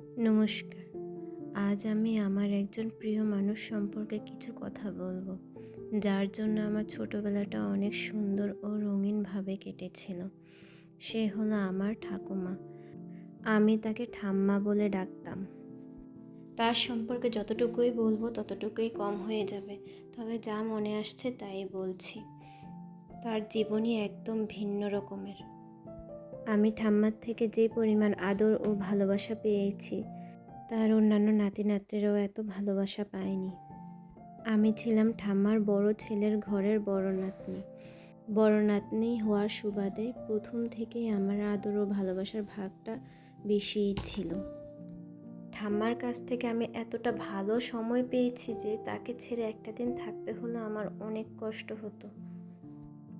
নমস্কার। আজ আমি আমার একজন প্রিয় মানুষ সম্পর্কে কিছু কথা বলব, যার জন্য আমার ছোটবেলাটা অনেক সুন্দর ও রঙিনভাবে কেটেছিল। সে হলো আমার ঠাকুমা। আমি তাকে ঠাম্মা বলে ডাকতাম। তার সম্পর্কে যতটুকুই বলব ততটুকুই কম হয়ে যাবে, তবে যা মনে আসছে তাই বলছি। তার জীবনই একদম ভিন্ন রকমের। আমি ঠাম্মার থেকে যে পরিমাণ আদর ও ভালোবাসা পেয়েছি, তার অন্যান্য নাতি নাতনিরাও এত ভালোবাসা পায়নি। আমি ছিলাম ঠাম্মার বড় ছেলের ঘরের বড় নাতনি। বড় নাতনি হওয়ার সুবাদে প্রথম থেকেই আমার আদর ও ভালোবাসার ভাগটা বেশিই ছিল। ঠাম্মার কাছ থেকে আমি এতটা ভালো সময় পেয়েছি যে তাকে ছেড়ে একটা দিন থাকতে হলে আমার অনেক কষ্ট হতো।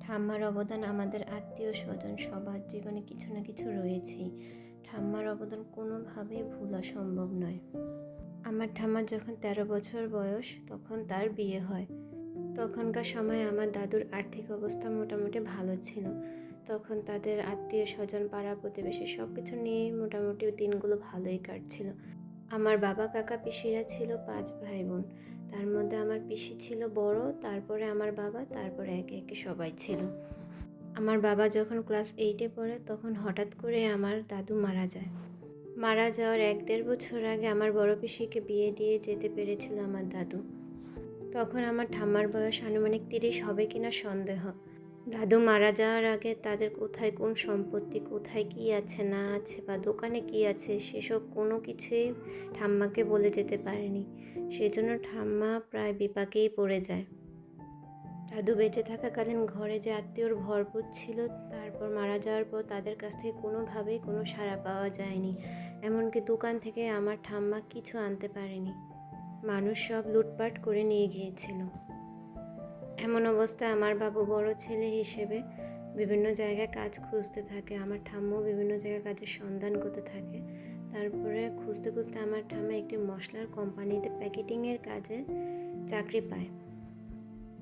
ঠাম্মার অবদান আমাদের আত্মীয় স্বজন, সবার জীবনে কিছু না কিছু রয়েছেই। ঠাম্মার অবদান কোনোভাবেই ভোলা সম্ভব নয়। আমার ঠাম্মার যখন তেরো বছর বয়স, তখন তার বিয়ে হয়। তখনকার সময় আমার দাদুর আর্থিক অবস্থা মোটামুটি ভালো ছিল। তখন তাদের আত্মীয় স্বজন, পাড়া প্রতিবেশী সব কিছু নিয়েই মোটামুটি দিনগুলো ভালোই কাটছিল। আমার বাবা, কাকা, পিসিরা ছিল পাঁচ ভাই বোন। তার মধ্যে আমার পিসি ছিল বড়, তারপরে আমার বাবা, তারপরে একে একে সবাই ছিল। আমার বাবা যখন ক্লাস এইটে পড়ে, তখন হঠাৎ করে আমার দাদু মারা যায়। মারা যাওয়ার এক দেড় বছর আগে আমার বড় পিসিকে বিয়ে দিয়ে যেতে পেরেছিল আমার দাদু। তখন আমার ঠাম্মার বয়স আনুমানিক তিরিশ হবে কিনা সন্দেহ। দাদু মারা যাওয়ার আগে তাদের কোথায় কোন সম্পত্তি, কোথায় কি আছে, না আছে বা দোকানে কি আছে, সেসব কোনো কিছুই ঠাম্মাকে বলে যেতে পারেনি। সেজন্য ঠাম্মা প্রায় বিপাকেই পড়ে যায়। দাদু বেঁচে থাকাকালীন ঘরে যে আত্মীয়র ভরপুর ছিল, তারপর মারা যাওয়ার পর তাদের কাছ থেকে কোনোভাবেই কোনো সাড়া পাওয়া যায়নি। এমনকি দোকান থেকে আমার ঠাম্মা কিছু আনতে পারেনি। মানুষ সব লুটপাট করে নিয়ে গিয়েছিল। এমন অবস্থায় আমার বাবু বড় ছেলে হিসেবে বিভিন্ন জায়গায় কাজ খুঁজতে থাকে, আমার ঠাম্মু বিভিন্ন জায়গায় কাজের সন্ধান করতে থাকে। তারপরে খুঁজতে খুঁজতে আমার ঠাম্মা একটি মশলার কোম্পানিতে প্যাকেটিংয়ের কাজে চাকরি পায়।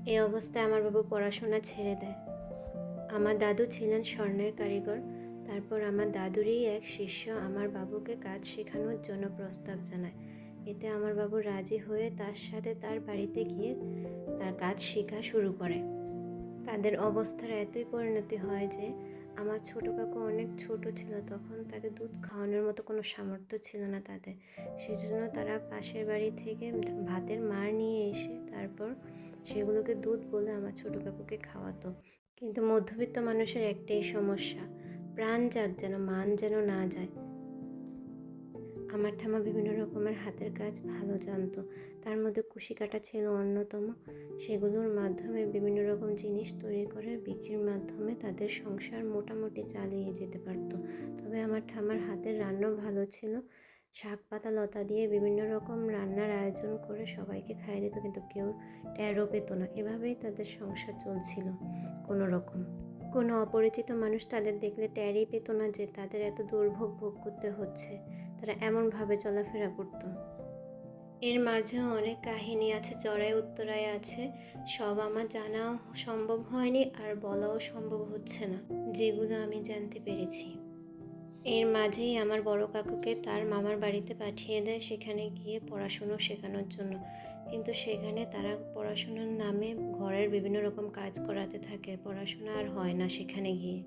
এই অবস্থায় আমার বাবু পড়াশোনা ছেড়ে দেয়। আমার দাদু ছিলেন স্বর্ণের কারিগর, তারপর আমার দাদুরই এক শিষ্য আমার বাবুকে কাজ শেখানোর জন্য প্রস্তাব জানায়। এতে আমার বাবু রাজি হয়ে তার সাথে তার বাড়িতে গিয়ে তার কাজ শেখা শুরু করে। তাদের অবস্থার এতই পরিণতি হয় যে, আমার ছোটো কাকু অনেক ছোট ছিল, তখন তাকে দুধ খাওয়ানোর মতো কোনো সামর্থ্য ছিল না তাদের। সেজন্য তারা পাশের বাড়ি থেকে ভাতের মার নিয়ে এসে তারপর সেগুলোকে দুধ বলে আমার ছোটো কাকুকে খাওয়াতো। কিন্তু মধ্যবিত্ত মানুষের একটাই সমস্যা, প্রাণ যাক যেন, মান যেন না যায়। আমার ঠামা বিভিন্ন রকমের হাতের কাজ ভালো জানতো। তার মধ্যে কুশি কাটা ছিল অন্যতম। সেগুলোর মাধ্যমে বিভিন্ন রকম জিনিস তৈরি করে বিক্রির মাধ্যমে তাদের সংসার মোটামুটি চালিয়ে যেতে পারতো। তবে আমার ঠামার হাতের রান্নাও ভালো ছিল। শাক পাতা, লতা দিয়ে বিভিন্ন রকম রান্নার আয়োজন করে সবাইকে খাইয়ে দিত, কিন্তু কেউ ট্যারও পেত না। এভাবেই তাদের সংসার চলছিল কোনো রকম কোনো অপরিচিত মানুষ তাদের দেখলে ট্যারই পেত না যে তাদের এত দুর্ভোগ ভোগ করতে হচ্ছে। তারা এমনভাবে চলাফেরা করত। এর মাঝেও অনেক কাহিনী আছে, চড়াই উত্তরায় আছে। সব আমার জানাও সম্ভব হয়নি আর বলাও সম্ভব হচ্ছে না, যেগুলো আমি জানতে পেরেছি। এর মাঝেই আমার বড় কাকুকে তার মামার বাড়িতে পাঠিয়ে দেয়, সেখানে গিয়ে পড়াশুনো শেখানোর জন্য। কিন্তু সেখানে তারা পড়াশোনার নামে ঘরের বিভিন্ন রকম কাজ করাতে থাকে, পড়াশোনা আর হয় না সেখানে গিয়ে।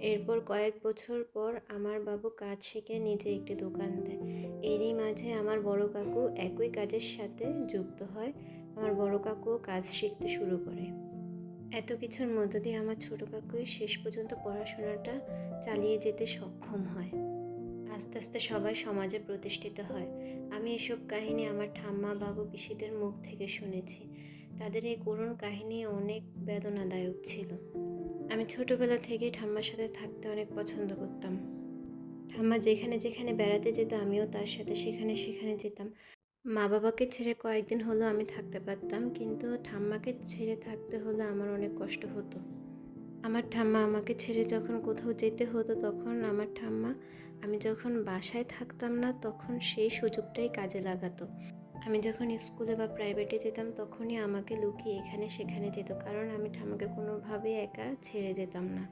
এরপর কয়েক বছর পর আমার বাবু কাজ শিখে নিজে একটি দোকান দেয়। এরই মাঝে আমার বড় কাকু একই কাজের সাথে যুক্ত হয়। আমার বড় কাকুও কাজ শিখতে শুরু করে। এত কিছুর মধ্য দিয়ে আমার ছোট কাকুই শেষ পর্যন্ত পড়াশোনাটা চালিয়ে যেতে সক্ষম হয়। আস্তে আস্তে সবাই সমাজে প্রতিষ্ঠিত হয়। আমি এসব কাহিনী আমার ঠাম্মা, বাবু, পিসিদের মুখ থেকে শুনেছি। তাদের এই করুণ কাহিনী অনেক বেদনাদায়ক ছিল। আমি ছোটবেলা থেকেই ঠাম্মার সাথে থাকতে অনেক পছন্দ করতাম। ঠাম্মা যেখানে যেখানে বেড়াতে যেত, আমিও তার সাথে সেখানে সেখানে যেতাম। মা বাবাকে ছেড়ে কয়েকদিন হলো আমি থাকতে পারতাম, কিন্তু ঠাম্মাকে ছেড়ে থাকতে হলে আমার অনেক কষ্ট হতো। আমার ঠাম্মা আমাকে ছেড়ে যখন কোথাও যেতে হতো তখন আমার ঠাম্মা, আমি যখন বাসায় থাকতাম না, তখন সেই সুযোগটাই কাজে লাগাতো। আমি যখন স্কুলে বা প্রাইভেটে যেতাম, তখনই আমাকে লুকিয়ে এখানে সেখানে যেত। কারণ আমি ঠামাকে কোনোভাবেই একা ছেড়ে যেতাম না।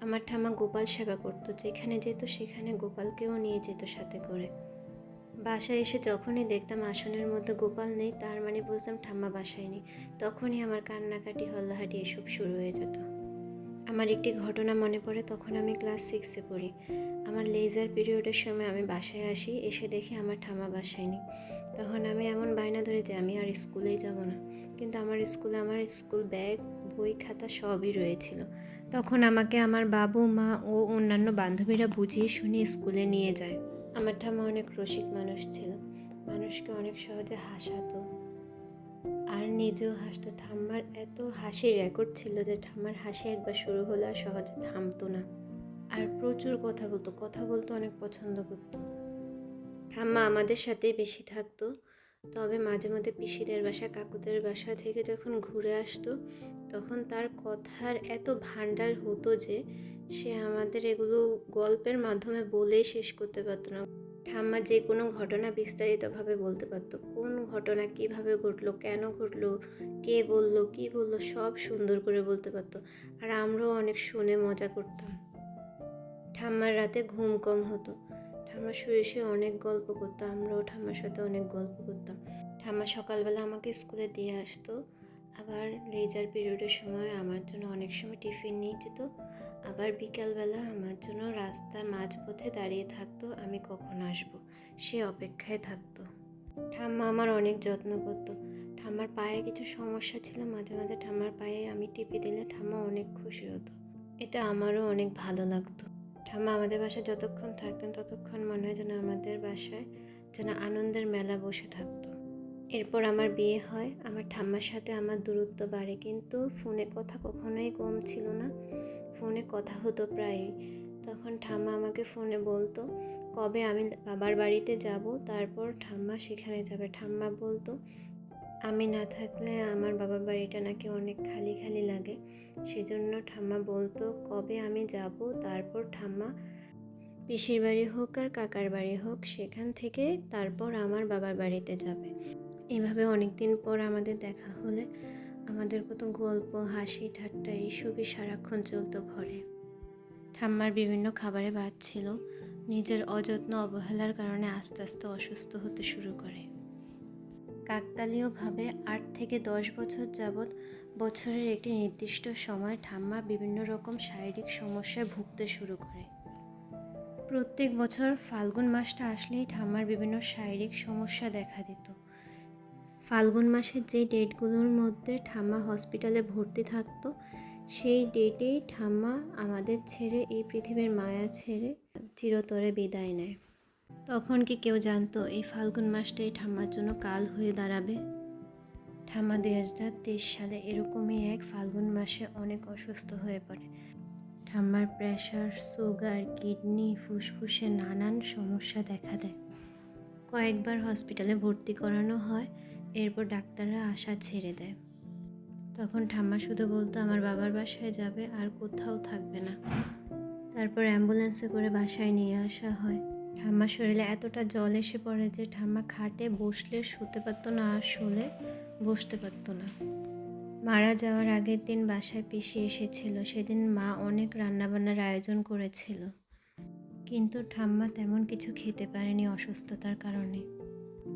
আমার ঠামা গোপাল সেবা করতো। যেখানে যেত, সেখানে গোপালকেও নিয়ে যেত সাথে করে। বাসায় এসে যখনই দেখতাম আসনের মধ্যে গোপাল নেই, তার মানে বুঝতাম ঠাম্মা বাসায় নেই। তখনই আমার কান্নাকাটি, হল্লাহাটি এসব শুরু হয়ে যেত। আমার একটি ঘটনা মনে পড়ে, তখন আমি ক্লাস সিক্সে পড়ি। আমার লেজার পিরিয়ডের সময় আমি বাসায় আসি, এসে দেখি আমার ঠাম্মা বাসায় নেই। তখন আমি এমন বায়না ধরে যে আমি আর স্কুলেই যাব না। কিন্তু আমার স্কুলে, আমার স্কুল ব্যাগ, বই, খাতা সবই রয়েছিল। তখন আমাকে আমার বাবু, মা ও অন্যান্য বান্ধবীরা বুঝিয়ে শুনিয়ে স্কুলে নিয়ে যায়। আমার ঠাম্মা অনেক রসিক মানুষ ছিল। মানুষকে অনেক সহজে হাসাতো। আর নিজেও হাসতো। ঠাম্মার এত হাসির রেকর্ড ছিল যে ঠাম্মার হাসি একবার শুরু হলে আর সহজে থামতো না। আর প্রচুর কথা বলতো। কথা বলতে অনেক পছন্দ করতো। ঠাম্মা আমাদের সাথেই বেশি থাকতো। তবে মাঝে মধ্যে পিসিদের বাসা, কাকুদের বাসা থেকে যখন ঘুরে আসতো, তখন তার কথার এত ভাণ্ডার হতো যে সে আমাদের এগুলো গল্পের মাধ্যমে বলেই শেষ করতে পারতো না। ঠাম্মা যে কোনো ঘটনা বিস্তারিতভাবে বলতে পারতো। কোন ঘটনা কীভাবে ঘটলো, কেন ঘটলো, কে বলল, কি বলল, সব সুন্দর করে বলতে পারতো। আর আমরাও অনেক শুনে মজা করতাম। ঠাম্মার রাতে ঘুম কম হতো। ঠাম্মা শুয়ে শুয়ে অনেক গল্প করতো আমরাও ঠাম্মার সাথে অনেক গল্প করতাম। ঠাম্মা সকালবেলা আমাকে স্কুলে দিয়ে আসতো। আবার লেজার পিরিয়ডের সময় আমার জন্য অনেক সময় টিফিন নিয়ে যেত। আবার বিকালবেলা আমার জন্য রাস্তার মাঝপথে দাঁড়িয়ে থাকতো, আমি কখন আসব? সে অপেক্ষায় থাকতো। ঠাম্মা আমার অনেক যত্ন করতো। ঠাম্মার পায়ে কিছু সমস্যা ছিল, মাঝে মাঝে ঠাম্মার পায়ে আমি টিপে দিলে ঠাম্মা অনেক খুশি হতো। এটা আমারও অনেক ভালো লাগতো। ঠাম্মা আমাদের বাসায় যতক্ষণ থাকতেন ততক্ষণ মনে হয় যেন আমাদের বাসায় যেন আনন্দের মেলা বসে থাকতো। এরপর আমার বিয়ে হয়, আমার ঠাম্মার সাথে আমার দূরত্ব বাড়ে, কিন্তু ফোনে কথা কখনোই কম ছিল না। ফোনে কথা হতো প্রায়ই। তখন ঠাম্মা আমাকে ফোনে বলতো, কবে আমি বাবার বাড়িতে যাব? তারপর ঠাম্মা সেখানে যাবে। ঠাম্মা বলতো আমি না থাকলে আমার বাবার বাড়িটা নাকি অনেক খালি খালি লাগে। সেজন্য ঠাম্মা বলতো, কবে আমি যাব? তারপর ঠাম্মা পিসির বাড়ি হোক আর কাকার বাড়ি হোক, সেখান থেকে তারপর আমার বাবার বাড়িতে যাবে। এভাবে অনেক দিন পর আমাদের দেখা হলে আমাদের কত গল্প, হাসি, ঠাট্টা এইসবই সারাক্ষণ চলতো ঘরে। ঠাম্মার বিভিন্ন খাবারে বাদ ছিল। নিজের অযত্ন অবহেলার কারণে আস্তে আস্তে অসুস্থ হতে শুরু করে। কাকতালীয়ভাবে আট থেকে দশ বছর যাবৎ বছরের একটি নির্দিষ্ট সময় ঠাম্মা বিভিন্ন রকম শারীরিক সমস্যায় ভুগতে শুরু করে। প্রত্যেক বছর ফাল্গুন মাসটা আসলেই ঠাম্মার বিভিন্ন শারীরিক সমস্যা দেখা দিত। ফাল্গুন মাসের যে ডেটগুলোর মধ্যে ঠাম্মা হসপিটালে ভর্তি থাকতো, সেই ডেটেই ঠাম্মা আমাদের ছেড়ে এই পৃথিবীর মায়া ছেড়ে চিরতরে বিদায় নেয়। তখন কি কেউ জানতো এই ফাল্গুন মাসটাই ঠাম্মার জন্য কাল হয়ে দাঁড়াবে? ঠাম্মা দুই হাজার তেইশ সালে এরকমই এক ফাল্গুন মাসে অনেক অসুস্থ হয়ে পড়ে। ঠাম্মার প্রেশার, সুগার, কিডনি, ফুসফুসে নানান সমস্যা দেখা দেয়। কয়েকবার হসপিটালে ভর্তি করানো হয়, এরপর ডাক্তাররা আশা ছেড়ে দেয়। তখন ঠাম্মা শুধু বলতো, আমার বাবার বাসায় যাবে, আর কোথাও থাকবে না। তারপর অ্যাম্বুলেন্সে করে বাসায় নিয়ে আসা হয়। ঠাম্মার শরীরে এতটা জল এসে পড়ে যে ঠাম্মা খাটে বসলে শুতে পারতো না আর শুলে বসতে পারতো না। মারা যাওয়ার আগের দিন বাসায় পিসি এসেছিল। সেদিন মা অনেক রান্নাবান্নার আয়োজন করেছিল। কিন্তু ঠাম্মা তেমন কিছু খেতে পারেনি অসুস্থতার কারণে।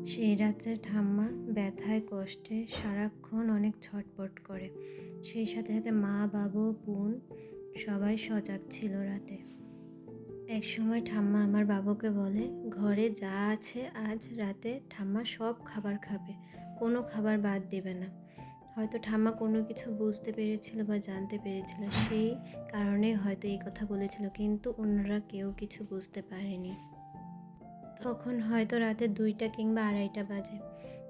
সেই রাত্রে ঠাম্মা ব্যথায়, কষ্টে সারাক্ষণ অনেক ছটপট করে। সেই সাথে সাথে মা, বাবু, বোন সবাই সজাগ ছিল রাতে। এক সময় ঠাম্মা আমার বাবুকে বলে, ঘরে যা আছে আজ রাতে ঠাম্মা সব খাবার খাবে, কোনো খাবার বাদ দেবে না। হয়তো ঠাম্মা কোনো কিছু বুঝতে পেরেছিল বা জানতে পেরেছিল, সেই কারণে হয়তো এই কথা বলেছিল, কিন্তু অন্যরা কেউ কিছু বুঝতে পারেনি। তখন হয়তো রাতে দুইটা কিংবা আড়াইটা বাজে।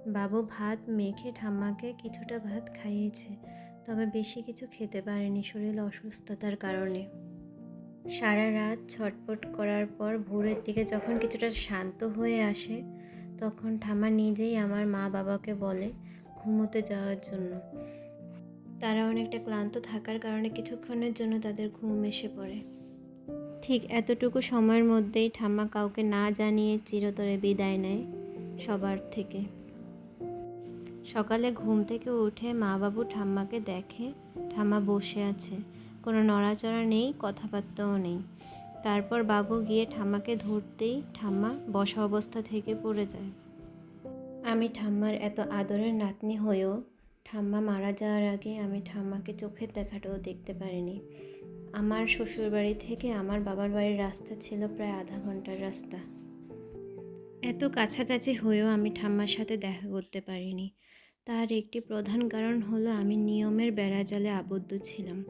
বাবু ভাত মেখে ঠাম্মাকে কিছুটা ভাত খাইয়েছে, তবে বেশি কিছু খেতে পারেনি শরীর অসুস্থতার কারণে। সারা রাত ছটপট করার পর ভোরের দিকে যখন কিছুটা শান্ত হয়ে আসে, তখন ঠাম্মা নিজেই আমার মা বাবাকে বলে ঘুমোতে যাওয়ার জন্য। তারা অনেকটা ক্লান্ত থাকার কারণে কিছুক্ষণের জন্য তাদের ঘুম এসে পড়ে। ঠিক এতটুকু সময়ের মধ্যেই ঠাম্মা কাউকে না জানিয়ে চিরতরে বিদায় নেয় সবার থেকে। সকালে ঘুম থেকে উঠে মা বাবু ঠাম্মাকে দেখে ঠাম্মা বসে আছে। কোনো নড়াচড়া নেই, কথাবার্তাও নেই। তারপর বাবু গিয়ে ঠাম্মাকে ধরতেই ঠাম্মা বসা অবস্থা থেকে পড়ে যায়। আমি ঠাম্মার এত আদরের নাতনি হয়েও ঠাম্মা মারা যাওয়ার আগে আমি ঠাম্মাকে চোখের দেখাটাও দেখতে পারিনি। আমার শ্বশুরবাড়ি থেকে আমার বাবার বাড়ির রাস্তা ছিল প্রায় আধা ঘণ্টার রাস্তা। এত কাছাকাছি হয়েও আমি ঠাম্মার সাথে দেখা করতে পারিনি। তার একটি প্রধান কারণ হলো আমি নিয়মের বেড়াজালে আবদ্ধ ছিলাম।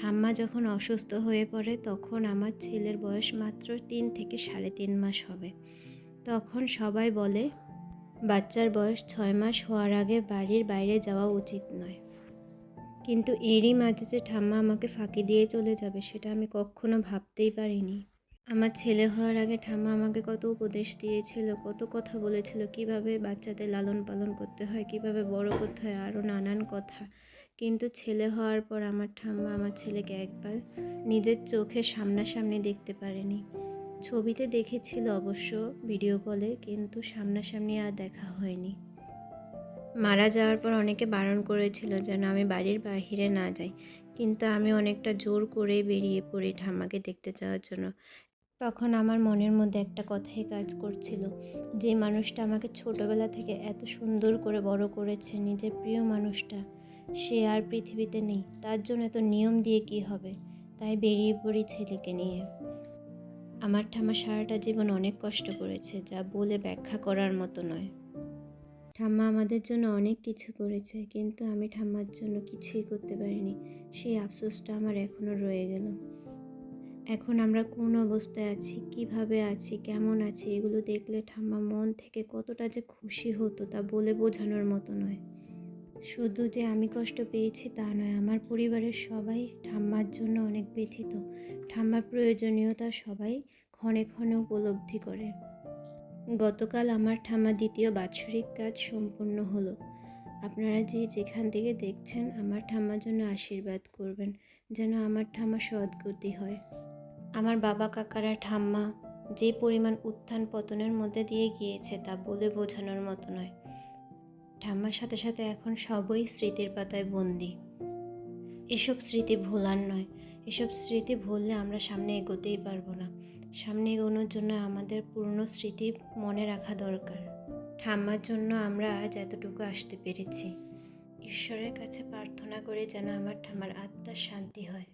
ঠাম্মা যখন অসুস্থ হয়ে পড়ে, তখন আমার ছেলের বয়স মাত্র তিন থেকে সাড়ে তিন মাস হবে। তখন সবাই বলে, বাচ্চার বয়স ছয় মাস হওয়ার আগে বাড়ির বাইরে যাওয়া উচিত নয়। কিন্তু এরই মাঝে যে ঠাম্মা আমাকে ফাঁকি দিয়ে চলে যাবে, সেটা আমি কখনো ভাবতেই পারিনি। আমার ছেলে হওয়ার আগে ঠাম্মা আমাকে কত উপদেশ দিয়েছিল, কত কথা বলেছিল, কীভাবে বাচ্চাদের লালন পালন করতে হয়, কীভাবে বড় করতে হয়, আরও নানান কথা। কিন্তু ছেলে হওয়ার পর আমার ঠাম্মা আমার ছেলেকে একবার নিজের চোখে সামনাসামনি দেখতে পারেনি। ছবিতে দেখেছিল অবশ্য ভিডিও কলে কিন্তু সামনাসামনি আর দেখা হয়নি। মারা যাওয়ার পর অনেকে বারণ করেছিল যেন আমি বাড়ির বাহিরে না যাই, কিন্তু আমি অনেকটা জোর করে বেরিয়ে পড়ি ঠাম্মাকে দেখতে যাওয়ার জন্য। তখন আমার মনের মধ্যে একটা কথাই কাজ করছিল, যে মানুষটা আমাকে ছোটবেলা থেকে এত সুন্দর করে বড় করেছে, নিজের প্রিয় মানুষটা। সে আর পৃথিবীতে নেই। তার জন্য এত নিয়ম দিয়ে কি হবে? তাই বেরিয়ে পড়ি ছেলেকে নিয়ে। আমার ঠাম্মা সারাটা জীবন অনেক কষ্ট করেছে, যা বলে ব্যাখ্যা করার মতো নয়। ঠাম্মা আমাদের জন্য অনেক কিছু করেছে, কিন্তু আমি ঠাম্মার জন্য কিছুই করতে পারিনি। সেই আফসোসটা আমার এখনও রয়ে গেল। এখন আমরা কোন অবস্থায় আছি, কীভাবে আছি, কেমন আছি, এগুলো দেখলে ঠাম্মা মন থেকে কতটা যে খুশি হতো তা বলে বোঝানোর মতো নয়। শুধু যে আমি কষ্ট পেয়েছি তা নয়, আমার পরিবারের সবাই ঠাম্মার জন্য অনেক ব্যথিত। ঠাম্মার প্রয়োজনীয়তা সবাই ক্ষণে ক্ষণে উপলব্ধি করে। গতকাল আমার ঠাম্মা দ্বিতীয় বাৎসরিক কাজ সম্পূর্ণ হলো। আপনারা যে যেখান থেকে দেখছেন, আমার ঠাম্মার জন্য আশীর্বাদ করবেন, যেন আমার ঠাম্মা সদ্গতি হয়। আমার বাবা, কাকারা, ঠাম্মা যে পরিমাণ উত্থান পতনের মধ্যে দিয়ে গিয়েছে তা বলে বোঝানোর মতো নয়। ঠাম্মার সাথে সাথে এখন সবই স্মৃতির পাতায় বন্দি। এসব স্মৃতি ভোলার নয়। এসব স্মৃতি ভুললে আমরা সামনে এগোতেই পারব না। সামনে এগোনোর জন্য আমাদের পুরনো স্মৃতি মনে রাখা দরকার। ঠাম্মার জন্য আমরা আজ এতটুকু আসতে পেরেছি। ঈশ্বরের কাছে প্রার্থনা করে যেন আমার ঠাম্মার আত্মার শান্তি হয়।